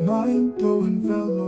Mind blowing velvet.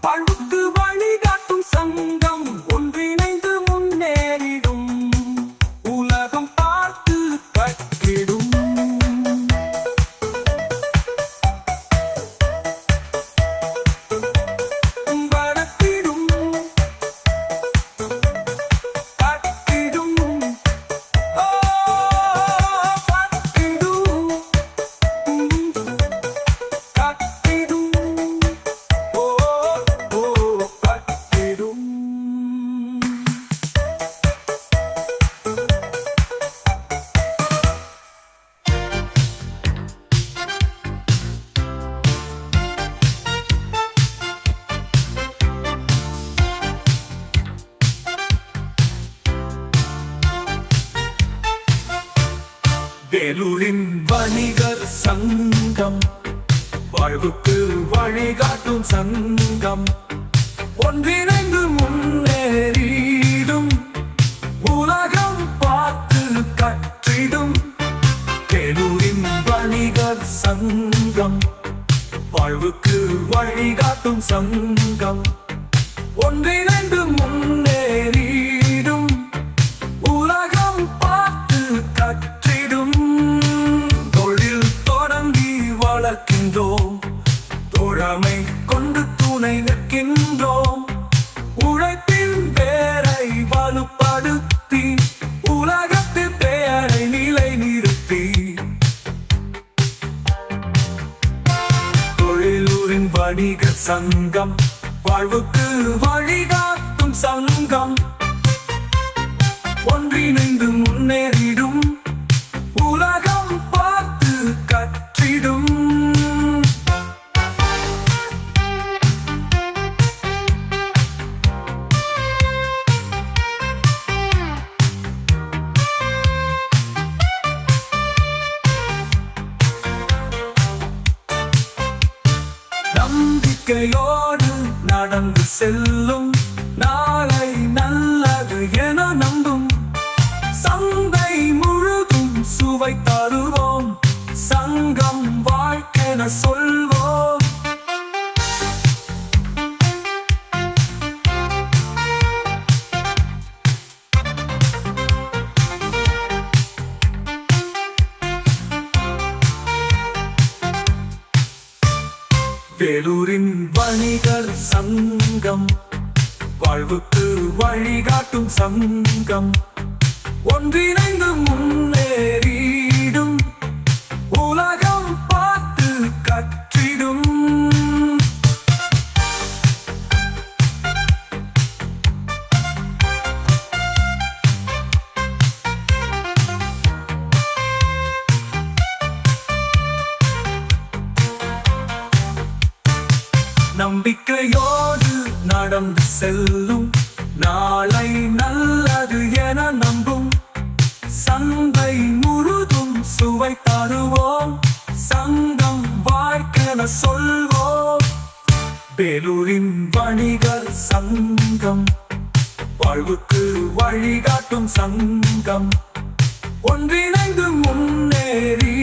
Paruto. வேலூரின் வணிகர் சங்கம். வாழ்வுக்கு வழிகாட்டும் சங்கம். ஒன்றிணைந்து முன்னேறிடும். உலகம் பார்த்து கற்றிடும். வேலூரின் வணிகர் சங்கம். வாழ்வுக்கு வழிகாட்டும் சங்கம். ஒன்றிணைந்து முன்னே நிற்கின்றோம். தோழமை கொண்டு துணை நிற்கின்றோம். உழைப்பின் வேரை வலுப்படுத்த சந்தை முழுதும் சுவை தருவோம். சங்கம் வாழ்க்கென சொல்வோம். வேலூரின் வணிகர் சங்கம். வாழ்வுக்கு வழிகாட்டும் சங்கம். ஒன்றிணைந்து முன்னேறிடும். உலகம் பார்த்து கற்றிடும். நம்பிக்கையோடு நடந்து செல்லும். சொல்வோம் வேலூரின் வணிகர் சங்கம். வாழ்வுக்கு வழிகாட்டும் சங்கம். ஒன்றிணைந்து முன்னேறி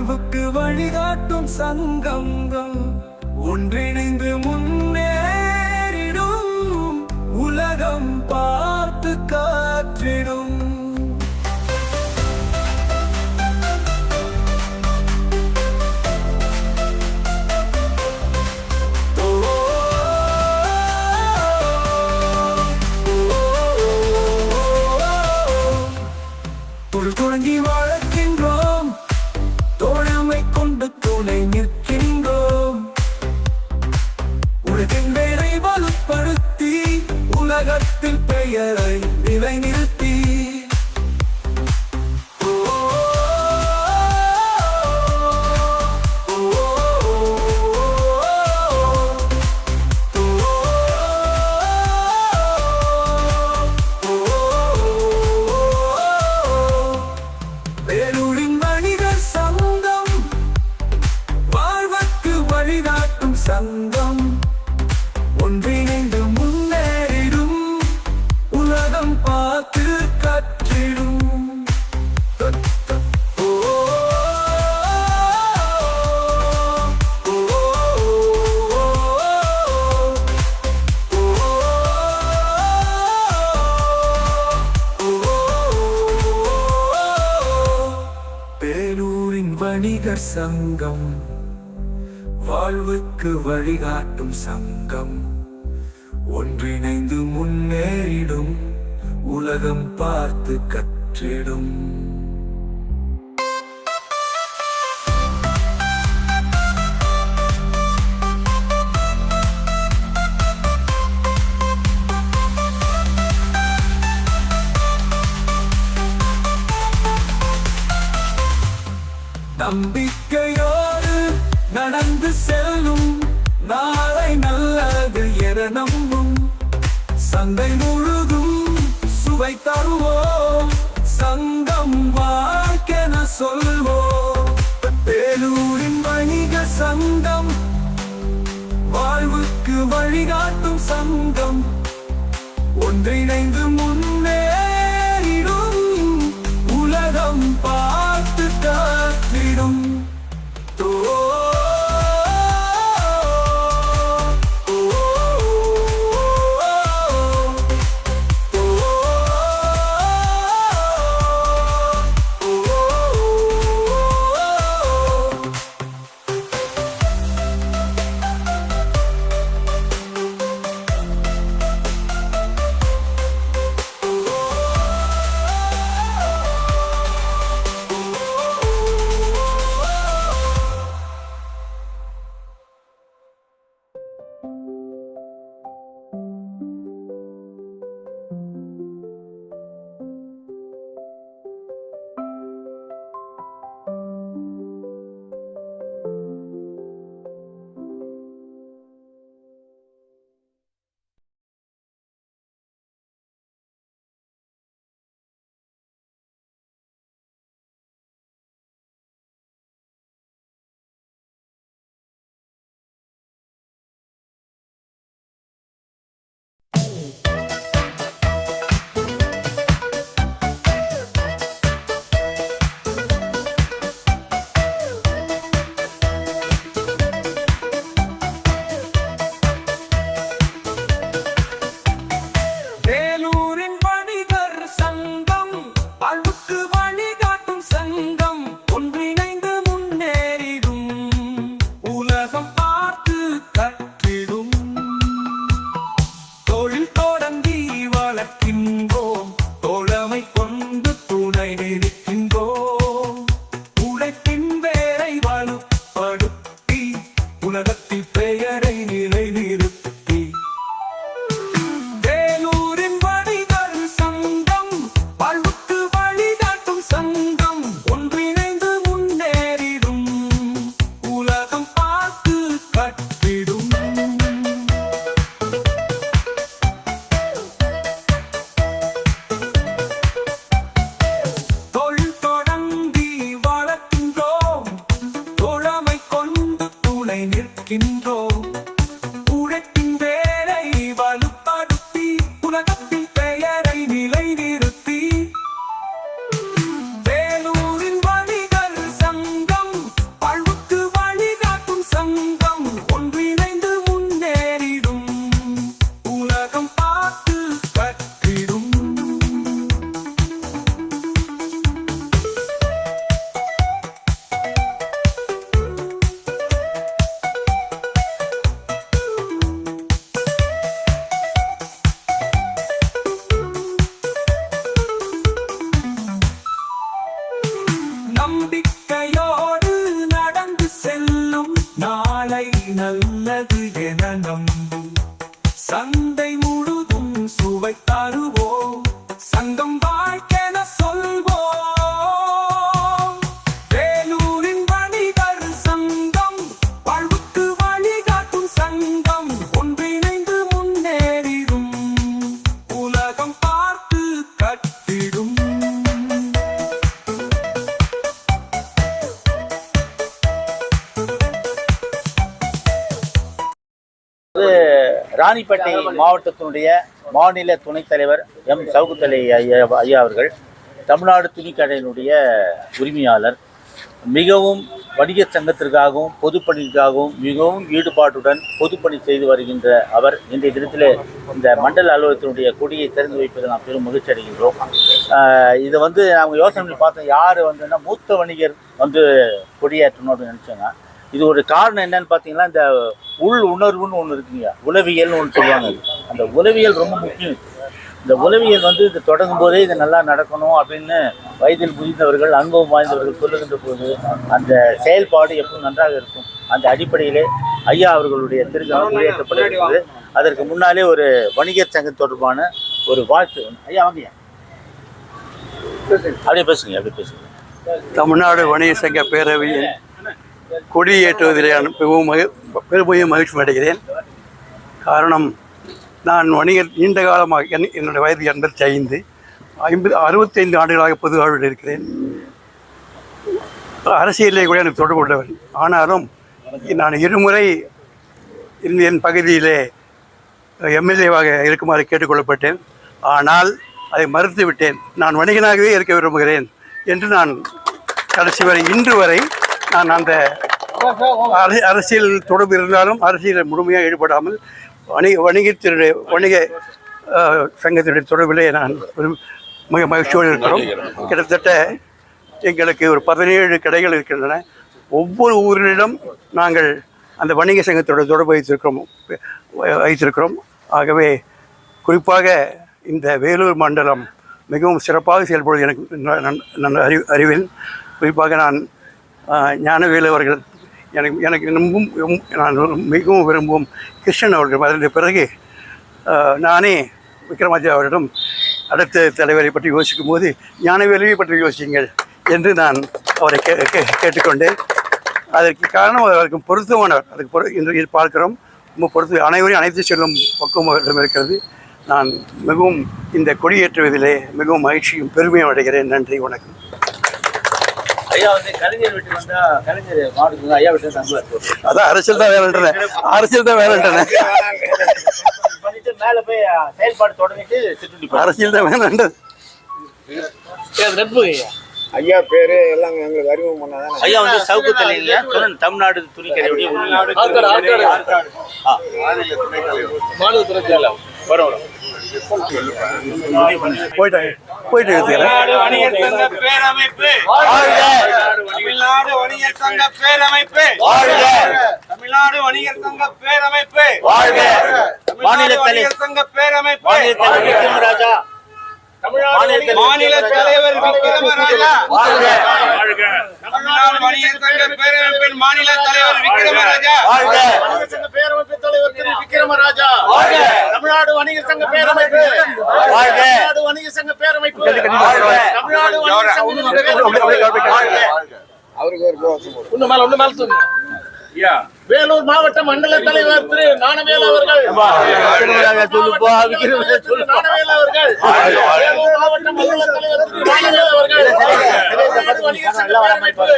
வாழ்வுக்கு வழிகாட்டும் சங்கம் ஒன்றிணைந்து முன்னேறிடும் உலகம் பார்த்து காற்றிடும். தொழில் தொடங்கி வாழக்கின்றோம் வாழ்வுக்கு வழிகாட்டும் சங்கம். ஒன்றிணைந்து முன்னேறிடும் உலகம் பார்த்து கற்றிடும். நம்பி கங்கை முழுதும் சுவை தருவோம் சங்கம் வாழ்க்கென சொல்வோம் பேலூரின் வணிக சங்கம் வாழ்வுக்கு வழிகாட்டும் சங்கம். ஒன்றிணைந்து முன் நம்பிக்கையோடு நடந்து செல்லும் நாளை நல்லது என நம்பும். சந்தை முழுதும் சுவை தருவோம். ராணிப்பேட்டை மாவட்டத்தினுடைய மாநில துணைத் தலைவர் எம். சவுகுத்தலை ஐயா ஐயா அவர்கள் தமிழ்நாடு துணிக்கடையினுடைய உரிமையாளர் மிகவும் வணிகச் சங்கத்திற்காகவும் பொதுப்பணிக்காகவும் மிகவும் ஈடுபாட்டுடன் பொதுப்பணி செய்து வருகின்ற அவர் இன்றைய தினத்தில் இந்த மண்டல அலுவலகத்தினுடைய கொடியை திறந்து வைப்பதில் நாம் பெரும் மகிழ்ச்சி அடைகின்றோம். இதை வந்து நாங்கள் யோசனை பார்த்தோம் யார் வந்துன்னா மூத்த வணிகர் வந்து கொடியேற்றணும் அப்படின்னு நினச்சோங்க. இது ஒரு காரணம் என்னன்னு பார்த்தீங்கன்னா இந்த உள் உணர்வுன்னு ஒன்று இருக்குங்க. உளவியல்னு ஒன்று சொல்லுவாங்க அந்த உளவியல் ரொம்ப முக்கியம். இந்த உளவியல் வந்து இது தொடங்கும் போதே இது நல்லா நடக்கணும் அப்படின்னு வயதில் புரிந்தவர்கள் அனுபவம் வாய்ந்தவர்கள் சொல்லுகின்ற போது அந்த செயல்பாடு எப்பவும் நன்றாக இருக்கும். அந்த அடிப்படையிலே ஐயா அவர்களுடைய திருத்தம் வெளியேற்றப்படுகிறது அதற்கு முன்னாலே ஒரு வணிகர் சங்கம் தொடர்பான ஒரு வாழ்த்து. ஐயா வாங்கய்யா அப்படியே பேசுங்க அப்படியே பேசுங்க. தமிழ்நாடு வணிக சங்க பேரவையின் கொடியேற்றுவதிலே நான் மிகவும் மகி- பெருமையும் மகிழ்ச்சி அடைகிறேன். காரணம் நான் வணிகர் நீண்ட காலமாக என் என்னுடைய வயது எண்பத்தி ஐந்து ஐம்பது அறுபத்தைந்து ஆண்டுகளாக பொது வாழ்வில் இருக்கிறேன். அரசியலே கூட எனக்கு தொடர்பு கொண்டவர் ஆனாலும் நான் இருமுறை என் பகுதியிலே எம்எல்ஏவாக இருக்குமாறு கேட்டுக்கொள்ளப்பட்டேன். ஆனால் அதை மறுத்து விட்டேன் நான் வணிகனாகவே இருக்க விரும்புகிறேன் என்று நான் கடைசி வரை இன்று வரை நான் அந்த அரசியல் தொடர்பு இருந்தாலும் அரசியலில் முழுமையாக ஈடுபடாமல் வணிக வணிகத்தினுடைய வணிக சங்கத்தினுடைய தொடர்பிலே நான் ஒரு மிக மகிழ்ச்சியோடு இருக்கிறோம். கிட்டத்தட்ட எங்களுக்கு ஒரு பதினேழு கடைகள் இருக்கின்றன. ஒவ்வொரு ஊரிலும் நாங்கள் அந்த வணிக சங்கத்தோட தொடர்பு வைத்திருக்கிறோம். வைத்திருக்கிறோம். ஆகவே குறிப்பாக இந்த வேலூர் மண்டலம் மிகவும் சிறப்பாக செயல்படுவது எனக்கு அறி அறிவேன். குறிப்பாக நான் ஞானவேலு அவர்கள் எனக்கு எனக்கு ரொம்பவும் நான் மிகவும் விரும்பும் கிருஷ்ணன் அவர்கள். அதற்கு பிறகு நானே விக்ரமாஜா அவரிடம் அடுத்த தலைவரை பற்றி யோசிக்கும் போது ஞானவேலுவை பற்றி யோசிங்கள் என்று நான் அவரை கே கே- கேட்டுக்கொண்டேன். அதற்கு காரணம் அவருக்கு பொருத்தமானவர் அதுக்கு பொரு இன்று பார்க்கிறோம். ரொம்ப பொருத்த அனைவரையும் அனைத்து செல்லும் பக்குவம் அவரிடம் இருக்கிறது. நான் மிகவும் இந்த கொடியேற்றுவதிலே மிகவும் மகிழ்ச்சியும் பெருமையும் அடைகிறேன். நன்றி வணக்கம் ஐயா வந்து கலைஞர் வீட்டு வந்தா கலைஞர் மாவட்டத்துக்கு ஐயா வீட்டு தங்குவார் அதான் அரசியல் தான் வேலைன்றன. அரசியல் தான் வேலைன்றன. பண்ணிட்டு மேல போய் செயல்பாடு தொடங்கிட்டு சிற்றுண்டி போறாரு. அரசியல் தான் வேலைன்றது. ஐயா. பேரு எல்லாம் எங்களுக்கு அறிமுகம் பண்ணாதான்? ஐயா வந்து சவுக்கு துணை தமிழ்நாடு துணிக்கடையுடைய உரிமையாளர். ஆ. போயிட்டாங்க போயிட்டு சங்க பேரமைப்பு. தமிழ்நாடு வணிகர் சங்க பேரமைப்பு. தமிழ்நாடு வணிகர் சங்க பேரமைப்பு. மாநில வணிகர் சங்க பேரமைப்பு. மாநில தலைவர் விக்ரமராஜா. மாநில மாநில தலைவர் விக்ரமராஜா. வாழ்க. தமிழ்நாடு வணிகர் சங்க பேரமைப்பின் மாநில தலைவர் விக்ரமராஜா. வாழ்க. சங்க பேரமைப்பு தலைவர் திரு விக்ரமராஜா. வாழ்க. தமிழ்நாடு வணிகர் சங்க பேரமைப்பு வாழ்க. தமிழ்நாடு வணிகர் சங்க பேரமைப்பு வாழ்க. தமிழ்நாடு வணிகர் சங்க பேரமைப்பு வேலூர் மாவட்ட மண்டல தலைவர் திரு நாணவேல் அவர்கள். நாணவேல் அவர்கள். வேலூர் மாவட்ட மண்டல தலைவர் திரு நாணவேல் அவர்கள். தமிழ்நாடு வணிகர் சங்க பேரமைப்பு.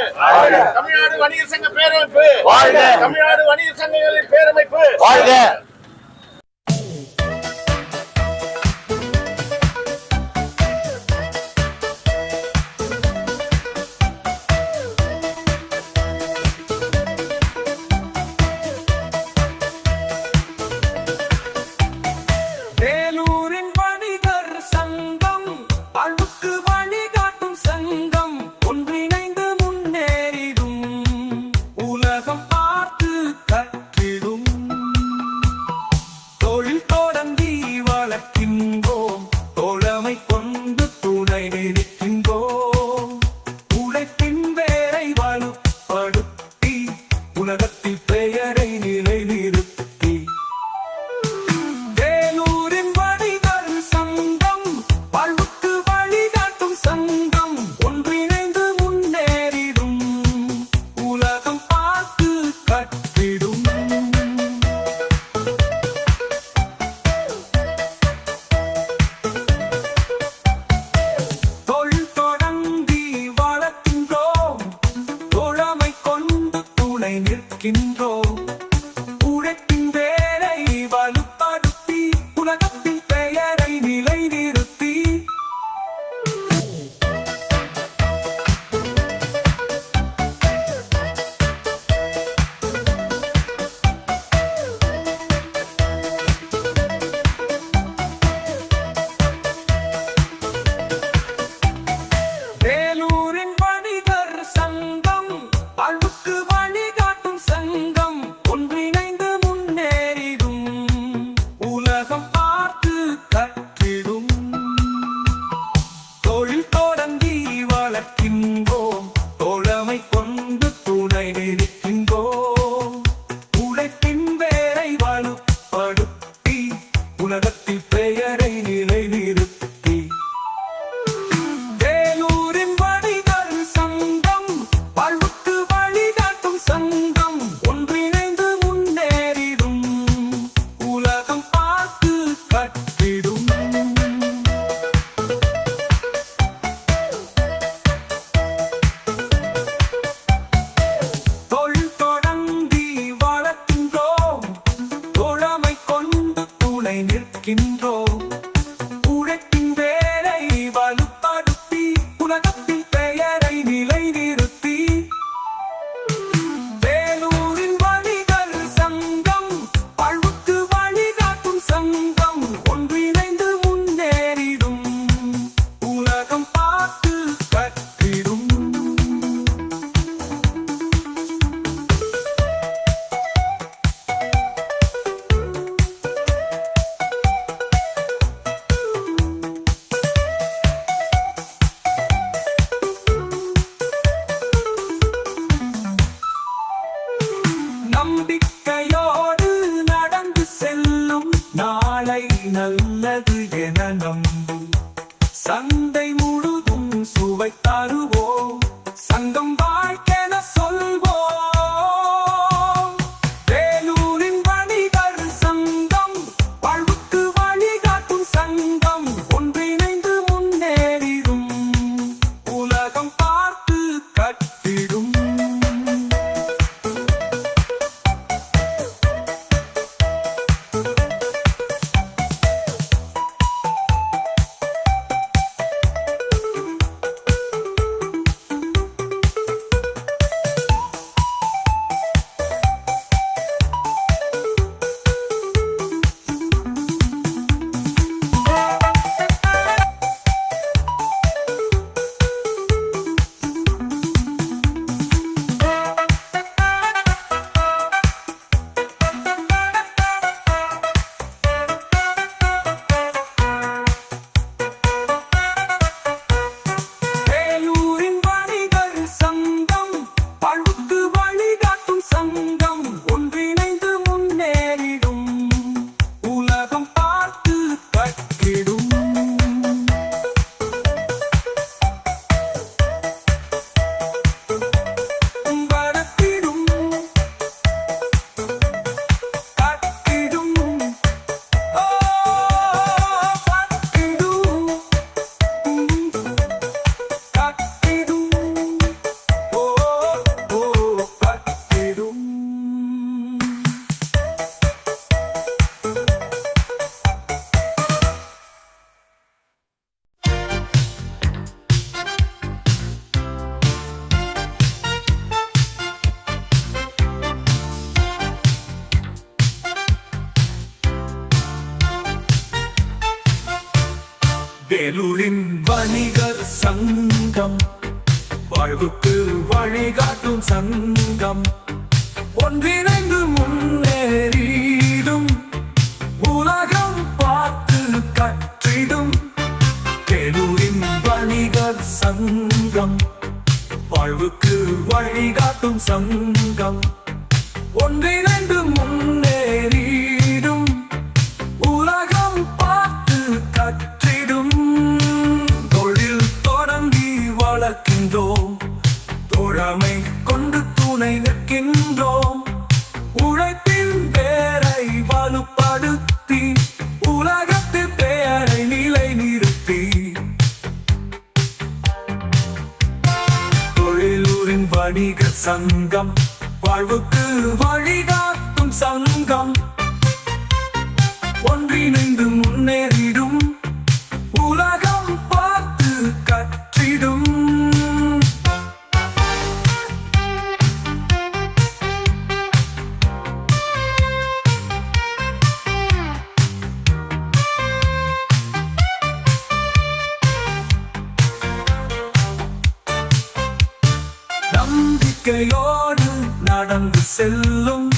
தமிழ்நாடு வணிகர் சங்க பேரமைப்பு. வாழ்க. தமிழ்நாடு வணிகர் சங்கங்களின் பேரமைப்பு. தான் சங்கம். ஒன்றிணைந்து முன்னேறிடும். உலகம் பார்த்து கற்றிடும். கெலூரின் வணிகர் சங்கம். வாழ்வுக்கு வழிகாட்டும் சங்கம். ஒன்றிணைந்து முன்னேறிடும். உலகம் பார்த்து கற்றிடும். தொழில் தொடங்கி வளர்க்கின்றோம். சங்கம் வாழ்வுக்கு வா நம்பிக்கையோடு நடந்து செல்லும்